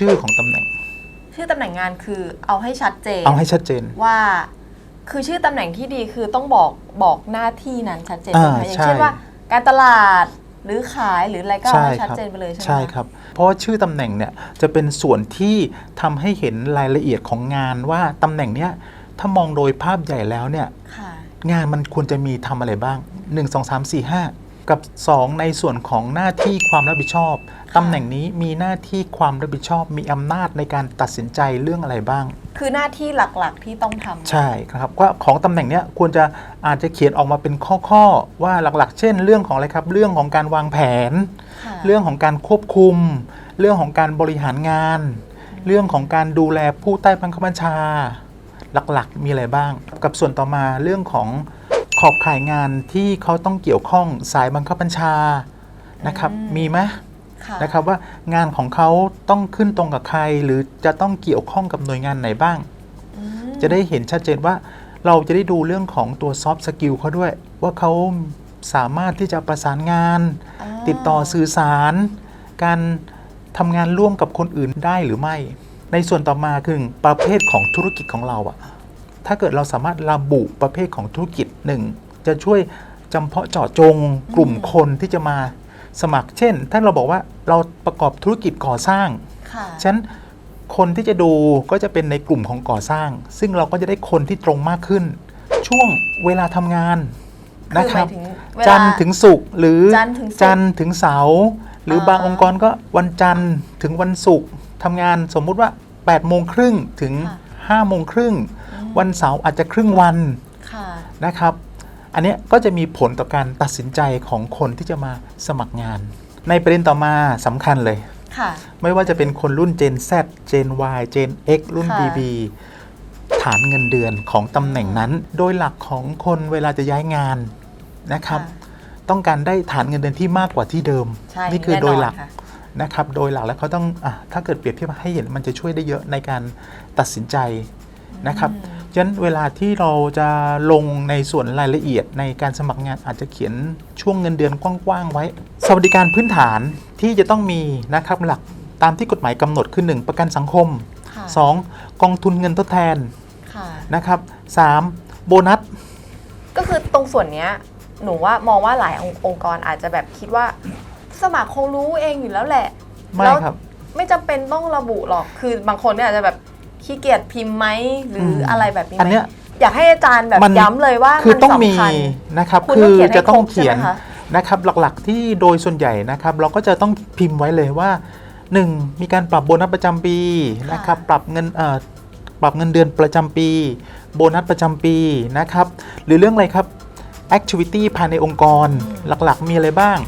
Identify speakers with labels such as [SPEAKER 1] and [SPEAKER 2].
[SPEAKER 1] ชื่อของตำแหน่ง
[SPEAKER 2] ชื่อตำแหน่งงานคือเอาให้ชัดเจน
[SPEAKER 1] เอาให้ชัดเจน
[SPEAKER 2] ว่าคือชื่อตำแหน่งที่ดีคือต้องบอกบอกหน้าที่นั้นชัดเจน
[SPEAKER 1] อ่า
[SPEAKER 2] ไหมอย่าง
[SPEAKER 1] ใช่
[SPEAKER 2] เช่นว่า การตลาดหรือขายหรืออะไรก็เอา
[SPEAKER 1] ใช่
[SPEAKER 2] ให้
[SPEAKER 1] ค
[SPEAKER 2] ชัด
[SPEAKER 1] รับ
[SPEAKER 2] เจนไปเลยใช่ไหม
[SPEAKER 1] ใช่ครับ เพราะว่าชื่อตำแหน่งเนี่ยจะเป็นส่วนที่ทำให้เห็นรายละเอียดของงานว่าตำแหน่งเนี้ยถ้ามองโดยภาพใหญ่แล้วเนี่ย
[SPEAKER 2] ค่ะ
[SPEAKER 1] งานมันควรจะมีทำอะไรบ้าง 1 2 3 4 5 กับ 2 ในส่วนของหน้าที่ความรับผิดชอบ
[SPEAKER 2] ค่ะ
[SPEAKER 1] ตำแหน่งนี้มีหน้าที่ความรับผิดชอบ มีอำนาจในการตัดสินใจเรื่องอะไรบ้าง
[SPEAKER 2] คือหน้าที่หลักๆที่ต้องทำ
[SPEAKER 1] ใช่ครับว่าของตำแหน่งเนี้ยควรจะอาจจะเขียนออกมาเป็นข้อๆว่าหลักๆ เช่น เรื่องของอะไรครับเรื่องของการวางแผน
[SPEAKER 2] ค่ะ
[SPEAKER 1] เรื่องของการควบคุม เรื่องของการบริหารงาน เรื่องของการดูแลผู้ใต้บังคับบัญชา หลักๆ มีอะไรบ้าง กับส่วนต่อมาเรื่องของข อบข่ายงานที่เขาต้องเกี่ยวข้องสายบังคับบัญชานะครับ
[SPEAKER 2] อืม
[SPEAKER 1] มีไหม
[SPEAKER 2] ค่ะ
[SPEAKER 1] นะครับว่างานของเขาต้องขึ้นตรงกับใคร หรือจะต้องเกี่ยวข้องกับหน่วยงานไหนบ้าง
[SPEAKER 2] อืม
[SPEAKER 1] จะได้เห็นชัดเจนว่าเราจะได้ดูเรื่องของตัวซอฟต์สกิลเขาด้วย ว่าเขาสามารถที่จะประสานงานาติดต่อสื่อสาร การทำงานร่วมกับคนอื่นได้หรือไม่ ในส่วนต่อมาคือประเภทของธุรกิจของเราอะถ้าเกิดเราสามารถระบุประเภทของธุรกิจหนึ่ง จะช่วยจำเพาะเจาะจงกลุ่มคนที่จะมาสมัคร เช่น ถ้าเราบอกว่าเราประกอบธุรกิจก่อสร้าง
[SPEAKER 2] ค่ะ
[SPEAKER 1] ฉะนั้นคนที่จะดูก็จะเป็นในกลุ่มของก่อสร้าง ซึ่งเราก็จะได้คนที่ตรงมากขึ้น ช่วงเวลาทำงานนะครับ
[SPEAKER 2] อหมายถึงเวลา
[SPEAKER 1] จันทร์ถึงศุกร์หรือ
[SPEAKER 2] จันทร์ถึงศุกร์
[SPEAKER 1] จันทร์ถึงเสาร์หรือ
[SPEAKER 2] อ่า
[SPEAKER 1] บางองค์กรก็วันจันทร์ถึงวันศุกร์ทำงานสมมุติว่า8โมงครึ่งถึง5โมงครึ่งวันเสาร์อาจจะครึ่งวัน
[SPEAKER 2] ค่ะ
[SPEAKER 1] นะครับ อันเนี้ยก็จะมีผลต่อการตัดสินใจของคนที่จะมาสมัครงาน ในประเด็นต่อมาสำคัญเลย
[SPEAKER 2] ค่ะ
[SPEAKER 1] ไม่ว่าจะเป็นคนรุ่น Gen Z Gen Y Gen X รุ่น
[SPEAKER 2] ค่ะ
[SPEAKER 1] BB ฐานเงินเดือนของตำแหน่งนั้น โดยหลักของคนเวลาจะย้ายงานนะครับ
[SPEAKER 2] ค่ะ
[SPEAKER 1] ต้องการได้ฐานเงินเดือนที่มากกว่าที่เดิม
[SPEAKER 2] ใช่
[SPEAKER 1] นี่คือ
[SPEAKER 2] แน่นอน
[SPEAKER 1] โดยหลัก
[SPEAKER 2] ค่ะ
[SPEAKER 1] นะครับ โดยหลักแล้วเขาต้องอะถ้าเกิดเปรียบเทียบให้เห็นมันจะช่วยได้เยอะในการตัดสินใจนะครับ
[SPEAKER 2] อืม
[SPEAKER 1] ฉะนั้นเวลาที่เราจะลงในส่วนรายละเอียดในการสมัครงานอาจจะเขียนช่วงเงินเดือนกว้างๆไว้ สวัสดิการพื้นฐานที่จะต้องมีนะครับหลักตามที่กฎหมายกำหนดคือ 1 ประกันสังคม
[SPEAKER 2] ค่ะ
[SPEAKER 1] 2กองทุนเงินทดแทน
[SPEAKER 2] ค่ะ
[SPEAKER 1] นะครับ 3 โบนัส
[SPEAKER 2] ก็คือตรงส่วนเนี้ยหนูว่ามองว่าหลายององค์กรอาจจะแบบคิดว่าสมัครคงรู้เองอยู่แล้วแหละ
[SPEAKER 1] ไม่
[SPEAKER 2] แล้ว
[SPEAKER 1] ครับ
[SPEAKER 2] ไม่จำเป็นต้องระบุหรอกคือบางคนเนี่ยอาจจะแบบ ขี้เกียจพิมพ์ไหมหรืออ
[SPEAKER 1] ม
[SPEAKER 2] อะไรแบบนี้ไหม
[SPEAKER 1] อันเนี้ย
[SPEAKER 2] อยากให้อาจารย์แบบ
[SPEAKER 1] มัน
[SPEAKER 2] ย้ำเลยว่า
[SPEAKER 1] คือ
[SPEAKER 2] มัน
[SPEAKER 1] ต้องมี
[SPEAKER 2] สำคัญ
[SPEAKER 1] นะครับ
[SPEAKER 2] คุณ
[SPEAKER 1] คื
[SPEAKER 2] ต้อง
[SPEAKER 1] อ
[SPEAKER 2] เขียนให้
[SPEAKER 1] จะต้อง
[SPEAKER 2] ครบใช่
[SPEAKER 1] เขียน
[SPEAKER 2] ไหมคะ
[SPEAKER 1] นะครับหลักๆที่โดยส่วนใหญ่นะครับ เราก็จะต้องพิมพ์ไว้เลยว่า 1. มีการปรับโบนัสประจำปีนะครับปรับเงินเอ่อปรับเงินเดือนประจำปี โบนัสประจำปีนะครับหรือเรื่องอะไรครับ activity ภายในองค์กรหลักๆ มีอะไรบ้าง